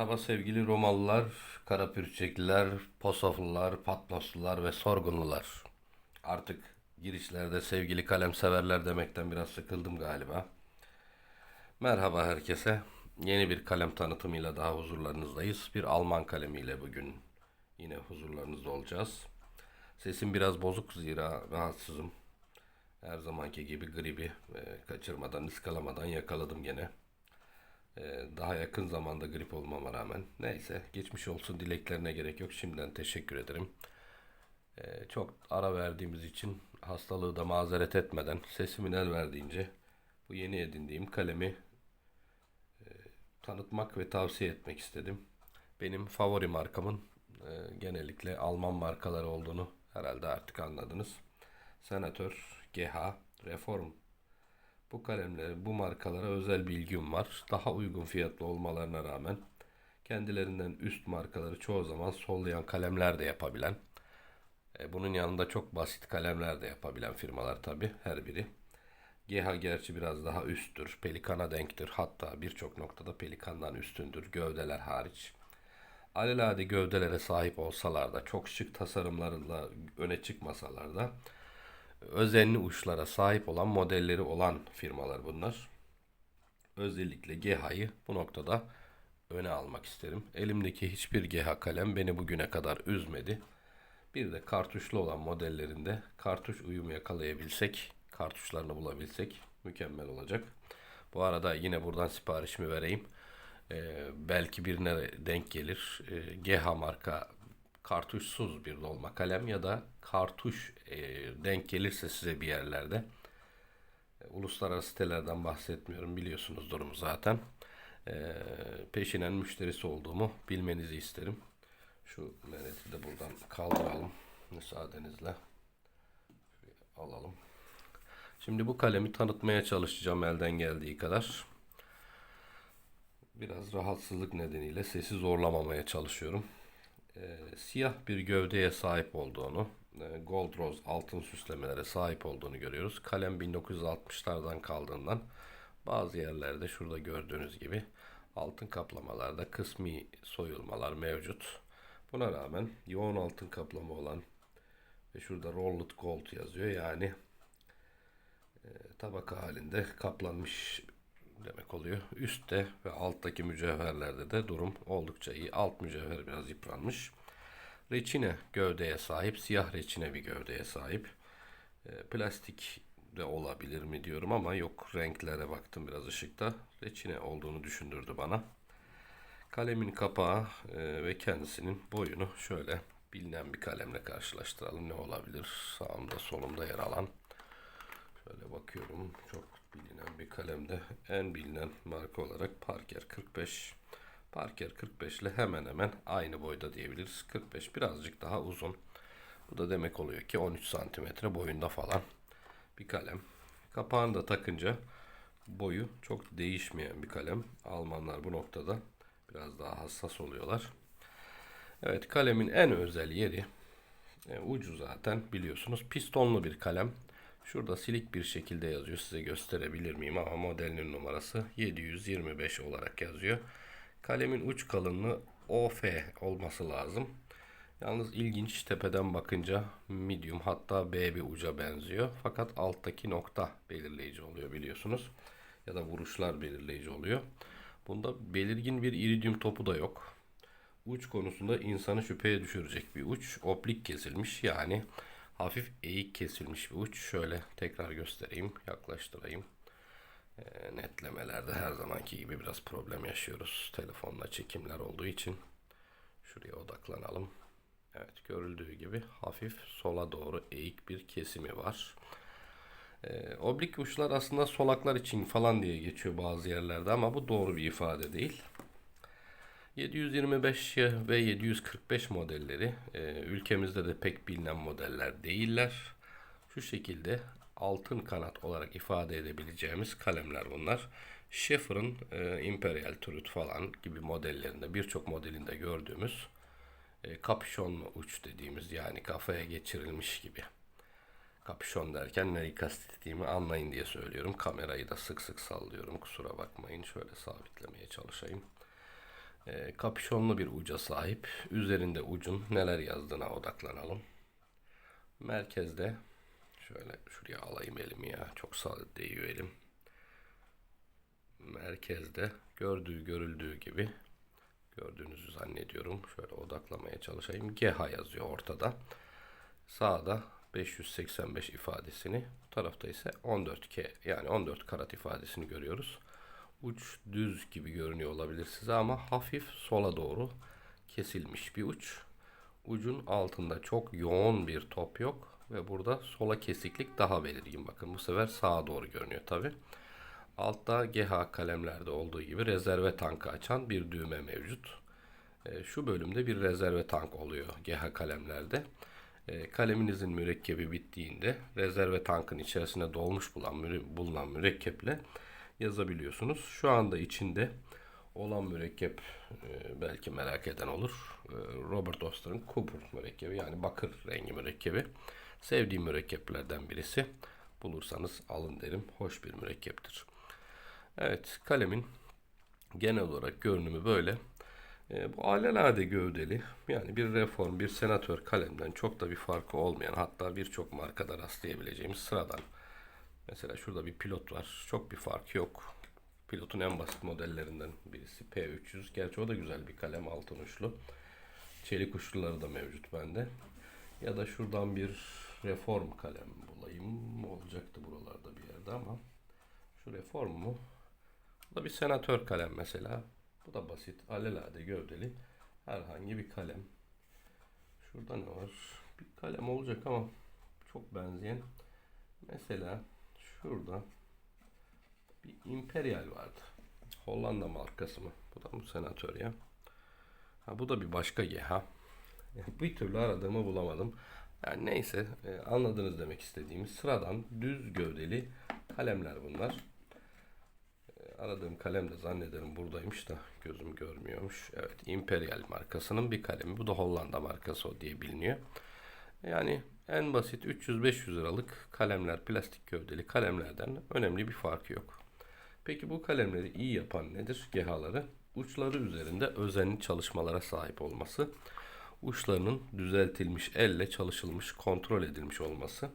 Merhaba sevgili Romalılar, Karapürçekliler, Posoflular, Patmoslular ve Sorgunlular. Artık girişlerde sevgili kalem severler demekten biraz sıkıldım galiba. Merhaba herkese. Yeni bir kalem tanıtımıyla daha huzurlarınızdayız. Bir Alman kalemiyle bugün yine huzurlarınızda olacağız. Sesim biraz bozuk zira rahatsızım. Her zamanki gibi gribi e, kaçırmadan, ıskalamadan yakaladım gene. Ee, daha yakın zamanda grip olmama rağmen. Neyse geçmiş olsun dileklerine gerek yok. Şimdiden teşekkür ederim. Ee, çok ara verdiğimiz için hastalığı da mazeret etmeden sesimin el verdiğince bu yeni edindiğim kalemi e, tanıtmak ve tavsiye etmek istedim. Benim favori markamın e, genellikle Alman markaları olduğunu herhalde artık anladınız. Senatör, GH, Reform bu kalemlere, bu markalara özel bilgim var. Daha uygun fiyatlı olmalarına rağmen kendilerinden üst markaları çoğu zaman sollayan kalemler de yapabilen, e, bunun yanında çok basit kalemler de yapabilen firmalar tabi her biri. GH gerçi biraz daha üsttür, Pelikan'a denktir. Hatta birçok noktada Pelikan'dan üstündür, gövdeler hariç. Alelade gövdelere sahip olsalar da, çok şık tasarımlarla öne çıkmasalar da özenli uçlara sahip olan modelleri olan firmalar bunlar. Özellikle GH'yı bu noktada öne almak isterim. Elimdeki hiçbir GH kalem beni bugüne kadar üzmedi. Bir de kartuşlu olan modellerinde kartuş uyumu yakalayabilsek, kartuşlarını bulabilsek mükemmel olacak. Bu arada yine buradan siparişimi vereyim. Ee, belki birine denk gelir. Ee, GH marka kartuşsuz bir dolma kalem ya da kartuş e, denk gelirse size bir yerlerde. E, uluslararası sitelerden bahsetmiyorum biliyorsunuz durumu zaten. E, peşinen müşterisi olduğumu bilmenizi isterim. Şu meneti de buradan kaldıralım. Müsaadenizle. Alalım. Şimdi bu kalemi tanıtmaya çalışacağım elden geldiği kadar. Biraz rahatsızlık nedeniyle sesi zorlamamaya çalışıyorum e, siyah bir gövdeye sahip olduğunu, e, gold rose altın süslemelere sahip olduğunu görüyoruz. Kalem 1960'lardan kaldığından bazı yerlerde şurada gördüğünüz gibi altın kaplamalarda kısmi soyulmalar mevcut. Buna rağmen yoğun altın kaplama olan ve şurada rolled gold yazıyor yani e, tabaka halinde kaplanmış demek oluyor. Üstte ve alttaki mücevherlerde de durum oldukça iyi. Alt mücevher biraz yıpranmış. Reçine gövdeye sahip. Siyah reçine bir gövdeye sahip. E, plastik de olabilir mi diyorum ama yok renklere baktım biraz ışıkta. Reçine olduğunu düşündürdü bana. Kalemin kapağı e, ve kendisinin boyunu şöyle bilinen bir kalemle karşılaştıralım. Ne olabilir? Sağımda solumda yer alan. Şöyle bakıyorum. Çok bilinen bir kalemde en bilinen marka olarak Parker 45. Parker 45 ile hemen hemen aynı boyda diyebiliriz. 45 birazcık daha uzun. Bu da demek oluyor ki 13 santimetre boyunda falan bir kalem. Kapağını da takınca boyu çok değişmeyen bir kalem. Almanlar bu noktada biraz daha hassas oluyorlar. Evet kalemin en özel yeri e, ucu zaten biliyorsunuz pistonlu bir kalem. Şurada silik bir şekilde yazıyor. Size gösterebilir miyim ama modelinin numarası 725 olarak yazıyor. Kalemin uç kalınlığı OF olması lazım. Yalnız ilginç tepeden bakınca medium hatta B bir uca benziyor. Fakat alttaki nokta belirleyici oluyor biliyorsunuz. Ya da vuruşlar belirleyici oluyor. Bunda belirgin bir iridium topu da yok. Uç konusunda insanı şüpheye düşürecek bir uç. Oblik kesilmiş yani hafif eğik kesilmiş bir uç. Şöyle tekrar göstereyim, yaklaştırayım. E, netlemelerde her zamanki gibi biraz problem yaşıyoruz. Telefonla çekimler olduğu için şuraya odaklanalım. Evet görüldüğü gibi hafif sola doğru eğik bir kesimi var. E, oblik uçlar aslında solaklar için falan diye geçiyor bazı yerlerde ama bu doğru bir ifade değil. 725 ve 745 modelleri e, ülkemizde de pek bilinen modeller değiller. Şu şekilde altın kanat olarak ifade edebileceğimiz kalemler bunlar. Schaeffer'ın e, Imperial Truth falan gibi modellerinde birçok modelinde gördüğümüz e, kapüşonlu uç dediğimiz yani kafaya geçirilmiş gibi. Kapüşon derken neyi kastettiğimi anlayın diye söylüyorum. Kamerayı da sık sık sallıyorum kusura bakmayın. Şöyle sabitlemeye çalışayım. E, kapüşonlu bir uca sahip. Üzerinde ucun neler yazdığına odaklanalım. Merkezde şöyle şuraya alayım elimi ya. Çok sağ değiyor elim. Merkezde gördüğü görüldüğü gibi gördüğünüzü zannediyorum. Şöyle odaklamaya çalışayım. GH yazıyor ortada. Sağda 585 ifadesini, bu tarafta ise 14K yani 14 karat ifadesini görüyoruz. Uç düz gibi görünüyor olabilir size ama hafif sola doğru kesilmiş bir uç. Ucun altında çok yoğun bir top yok ve burada sola kesiklik daha belirgin. Bakın bu sefer sağa doğru görünüyor tabi. Altta GH kalemlerde olduğu gibi rezerve tankı açan bir düğme mevcut. E, şu bölümde bir rezerve tank oluyor GH kalemlerde. E, kaleminizin mürekkebi bittiğinde rezerve tankın içerisine dolmuş bulan, bulunan mürekkeple yazabiliyorsunuz. Şu anda içinde olan mürekkep e, belki merak eden olur. E, Robert Oster'ın Cooper mürekkebi yani bakır rengi mürekkebi. Sevdiğim mürekkeplerden birisi. Bulursanız alın derim. Hoş bir mürekkeptir. Evet kalemin genel olarak görünümü böyle. E, bu alelade gövdeli yani bir reform bir senatör kalemden çok da bir farkı olmayan hatta birçok markada rastlayabileceğimiz sıradan. Mesela şurada bir pilot var. Çok bir fark yok. Pilotun en basit modellerinden birisi P300. Gerçi o da güzel bir kalem altın uçlu. Çelik uçluları da mevcut bende. Ya da şuradan bir reform kalem bulayım. Olacaktı buralarda bir yerde ama şu reform mu? Bu da bir senatör kalem mesela. Bu da basit. Alelade gövdeli. Herhangi bir kalem. Şurada ne var? Bir kalem olacak ama çok benzeyen. Mesela şurada bir Imperial vardı. Hollanda markası mı? Bu da mı senatör ya? Ha bu da bir başka GH. Bir türlü aradığımı bulamadım. Yani neyse e, anladınız demek istediğimiz sıradan düz gövdeli kalemler bunlar. E, aradığım kalem de zannederim buradaymış da gözüm görmüyormuş. Evet Imperial markasının bir kalemi. Bu da Hollanda markası o diye biliniyor. Yani en basit 300-500 liralık kalemler, plastik gövdeli kalemlerden önemli bir farkı yok. Peki bu kalemleri iyi yapan nedir? GH'ları uçları üzerinde özenli çalışmalara sahip olması, uçlarının düzeltilmiş, elle çalışılmış, kontrol edilmiş olması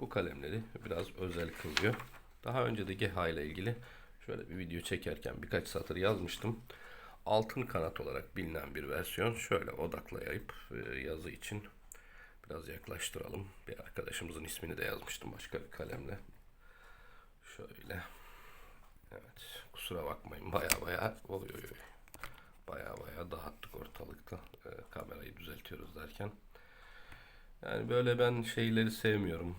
bu kalemleri biraz özel kılıyor. Daha önce de GH ile ilgili şöyle bir video çekerken birkaç satır yazmıştım. Altın kanat olarak bilinen bir versiyon. Şöyle odaklayıp e, yazı için biraz yaklaştıralım. Bir arkadaşımızın ismini de yazmıştım başka bir kalemle. Şöyle. Evet. Kusura bakmayın. Baya baya oluyor. Baya baya dağıttık ortalıkta. Ee, kamerayı düzeltiyoruz derken. Yani böyle ben şeyleri sevmiyorum.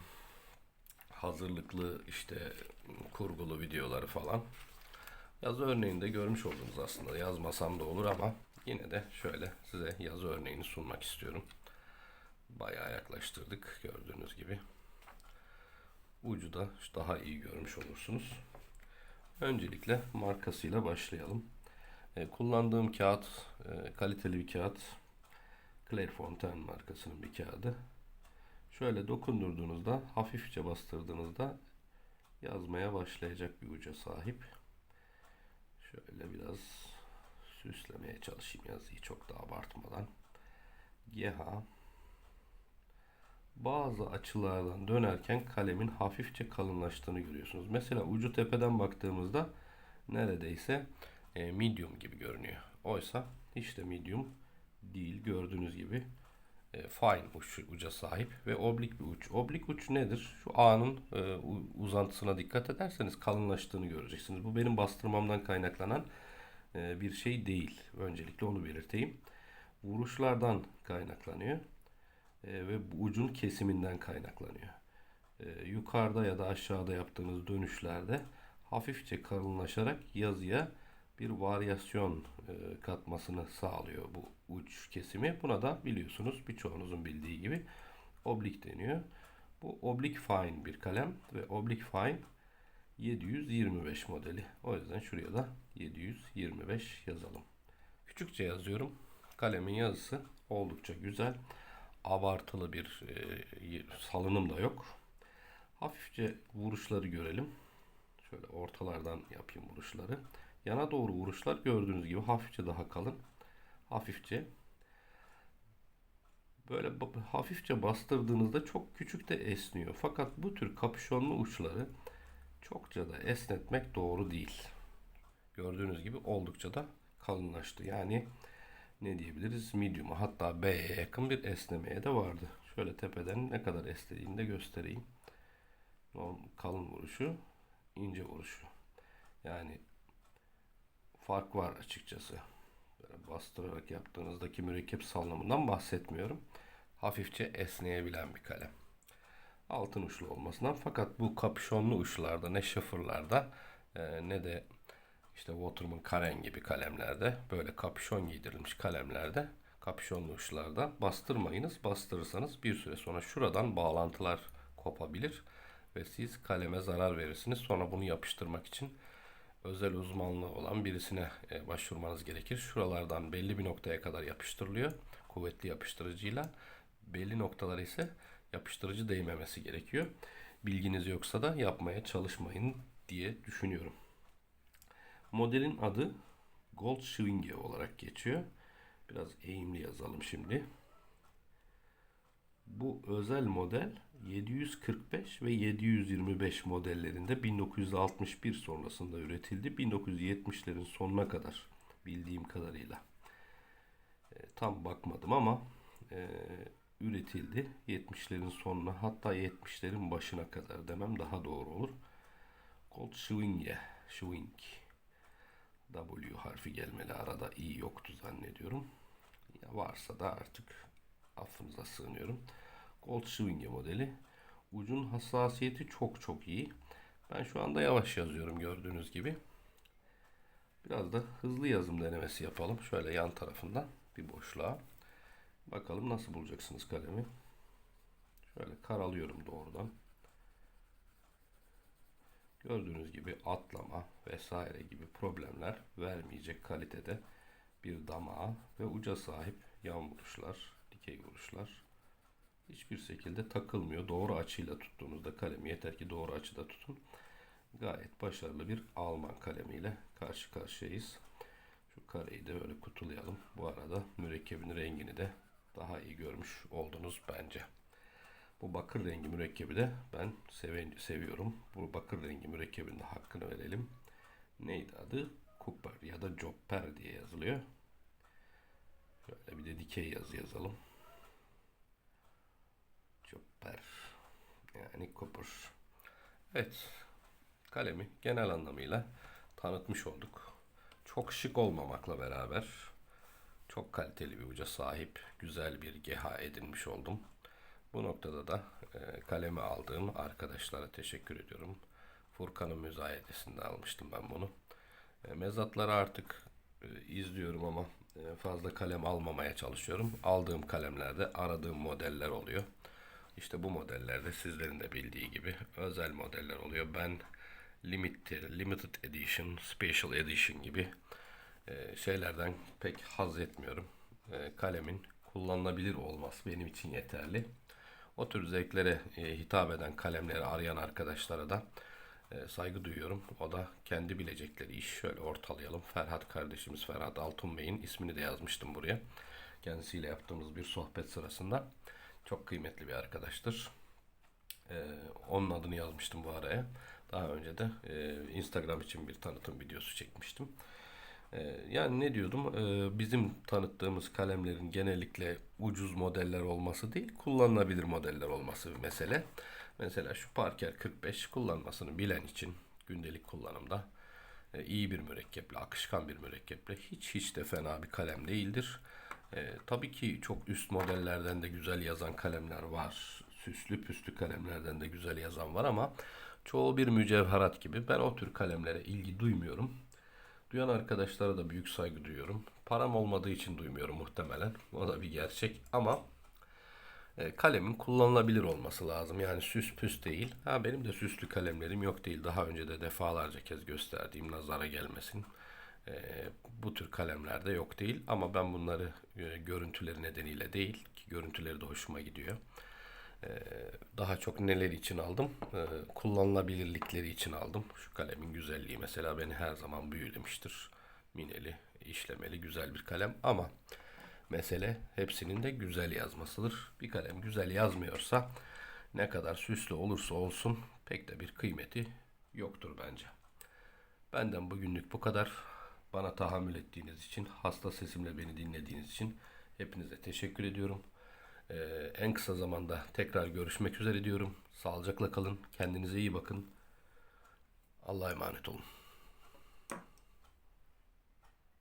Hazırlıklı işte kurgulu videoları falan. Yazı örneğinde görmüş oldunuz aslında. Yazmasam da olur ama yine de şöyle size yazı örneğini sunmak istiyorum. Bayağı yaklaştırdık gördüğünüz gibi. Ucu da daha iyi görmüş olursunuz. Öncelikle markasıyla başlayalım. E, kullandığım kağıt e, kaliteli bir kağıt. Clairefontaine markasının bir kağıdı. Şöyle dokundurduğunuzda hafifçe bastırdığınızda yazmaya başlayacak bir uca sahip. Şöyle biraz süslemeye çalışayım yazıyı çok da abartmadan. GH bazı açılardan dönerken kalemin hafifçe kalınlaştığını görüyorsunuz. Mesela ucu tepeden baktığımızda neredeyse e, medium gibi görünüyor. Oysa hiç de medium değil gördüğünüz gibi e, fine uç, uca sahip ve oblik bir uç. Oblik uç nedir? Şu A'nın e, uzantısına dikkat ederseniz kalınlaştığını göreceksiniz. Bu benim bastırmamdan kaynaklanan e, bir şey değil. Öncelikle onu belirteyim. Vuruşlardan kaynaklanıyor e, ve ucun kesiminden kaynaklanıyor. E, yukarıda ya da aşağıda yaptığınız dönüşlerde hafifçe kalınlaşarak yazıya bir varyasyon e, katmasını sağlıyor bu uç kesimi. Buna da biliyorsunuz birçoğunuzun bildiği gibi oblik deniyor. Bu oblik fine bir kalem ve oblik fine 725 modeli. O yüzden şuraya da 725 yazalım. Küçükçe yazıyorum. Kalemin yazısı oldukça güzel. Abartılı bir e, salınım da yok. Hafifçe vuruşları görelim. Şöyle ortalardan yapayım vuruşları. Yana doğru vuruşlar gördüğünüz gibi hafifçe daha kalın. Hafifçe. Böyle hafifçe bastırdığınızda çok küçük de esniyor. Fakat bu tür kapüşonlu uçları çokça da esnetmek doğru değil. Gördüğünüz gibi oldukça da kalınlaştı. Yani ne diyebiliriz? Medium'a hatta B'ye yakın bir esnemeye de vardı. Şöyle tepeden ne kadar esnediğini de göstereyim. Kalın vuruşu, ince vuruşu. Yani fark var açıkçası. Böyle bastırarak yaptığınızdaki mürekkep sallamından bahsetmiyorum. Hafifçe esneyebilen bir kalem. Altın uçlu olmasından fakat bu kapüşonlu uçlarda ne şifırlarda e, ne de işte Waterman Karen gibi kalemlerde böyle kapüşon giydirilmiş kalemlerde kapüşonlu uçlarda bastırmayınız. Bastırırsanız bir süre sonra şuradan bağlantılar kopabilir ve siz kaleme zarar verirsiniz. Sonra bunu yapıştırmak için özel uzmanlığı olan birisine e, başvurmanız gerekir. Şuralardan belli bir noktaya kadar yapıştırılıyor kuvvetli yapıştırıcıyla. Belli noktalara ise yapıştırıcı değmemesi gerekiyor. Bilginiz yoksa da yapmaya çalışmayın diye düşünüyorum. Modelin adı Goldschwinge olarak geçiyor. Biraz eğimli yazalım şimdi. Bu özel model 745 ve 725 modellerinde 1961 sonrasında üretildi. 1970'lerin sonuna kadar bildiğim kadarıyla. E, tam bakmadım ama e, üretildi. 70'lerin sonuna hatta 70'lerin başına kadar demem daha doğru olur. Goldschwinge, Schwing. W harfi gelmeli arada i yoktu zannediyorum. Ya varsa da artık affınıza sığınıyorum. Goldschwinge modeli. Ucun hassasiyeti çok çok iyi. Ben şu anda yavaş yazıyorum gördüğünüz gibi. Biraz da hızlı yazım denemesi yapalım. Şöyle yan tarafından bir boşluğa. Bakalım nasıl bulacaksınız kalemi. Şöyle karalıyorum doğrudan. Gördüğünüz gibi atlama vesaire gibi problemler vermeyecek kalitede bir damağa ve uca sahip yan vuruşlar, dikey vuruşlar hiçbir şekilde takılmıyor. Doğru açıyla tuttuğunuzda kalemi yeter ki doğru açıda tutun. Gayet başarılı bir Alman kalemiyle karşı karşıyayız. Şu kareyi de böyle kutulayalım. Bu arada mürekkebin rengini de daha iyi görmüş oldunuz bence. Bu bakır rengi mürekkebi de ben seven, seviyorum. Bu bakır rengi mürekkebin de hakkını verelim. Neydi adı? Cooper ya da Jopper diye yazılıyor. Şöyle bir de dikey yazı yazalım. Jopper yani Cooper. Evet. Kalemi genel anlamıyla tanıtmış olduk. Çok şık olmamakla beraber çok kaliteli bir uca sahip, güzel bir geha edinmiş oldum. Bu noktada da e, kaleme aldığım arkadaşlara teşekkür ediyorum. Furkan'ın müzayedesinde almıştım ben bunu. E, mezatları artık e, izliyorum ama e, fazla kalem almamaya çalışıyorum. Aldığım kalemlerde aradığım modeller oluyor. İşte bu modellerde sizlerin de bildiği gibi özel modeller oluyor. Ben limited, limited edition, special edition gibi e, şeylerden pek haz etmiyorum. Kalemin kullanılabilir olması benim için yeterli. O tür zevklere e, hitap eden kalemleri arayan arkadaşlara da e, saygı duyuyorum. O da kendi bilecekleri iş. Şöyle ortalayalım. Ferhat kardeşimiz Ferhat Altun Bey'in ismini de yazmıştım buraya. Kendisiyle yaptığımız bir sohbet sırasında. Çok kıymetli bir arkadaştır. E, onun adını yazmıştım bu araya. Daha önce de e, Instagram için bir tanıtım videosu çekmiştim. E, yani ne diyordum? E, bizim tanıttığımız kalemlerin genellikle ucuz modeller olması değil, kullanılabilir modeller olması bir mesele. Mesela şu Parker 45 kullanmasını bilen için gündelik kullanımda e, iyi bir mürekkeple, akışkan bir mürekkeple hiç hiç de fena bir kalem değildir. E, tabii ki çok üst modellerden de güzel yazan kalemler var. Süslü püslü kalemlerden de güzel yazan var ama çoğu bir mücevherat gibi. Ben o tür kalemlere ilgi duymuyorum. Duyan arkadaşlara da büyük saygı duyuyorum. Param olmadığı için duymuyorum muhtemelen. O da bir gerçek ama e, kalemin kullanılabilir olması lazım. Yani süs püs değil. Ha benim de süslü kalemlerim yok değil. Daha önce de defalarca kez gösterdiğim nazara gelmesin. E, bu tür kalemlerde yok değil. Ama ben bunları e, görüntüleri nedeniyle değil ki görüntüleri de hoşuma gidiyor. Daha çok neler için aldım? Ee, kullanılabilirlikleri için aldım. Şu kalemin güzelliği mesela beni her zaman büyülemiştir. Mineli, işlemeli, güzel bir kalem ama mesele hepsinin de güzel yazmasıdır. Bir kalem güzel yazmıyorsa ne kadar süslü olursa olsun pek de bir kıymeti yoktur bence. Benden bugünlük bu kadar. Bana tahammül ettiğiniz için, hasta sesimle beni dinlediğiniz için hepinize teşekkür ediyorum. Ee, en kısa zamanda tekrar görüşmek üzere diyorum. Sağlıcakla kalın, kendinize iyi bakın. Allah'a emanet olun.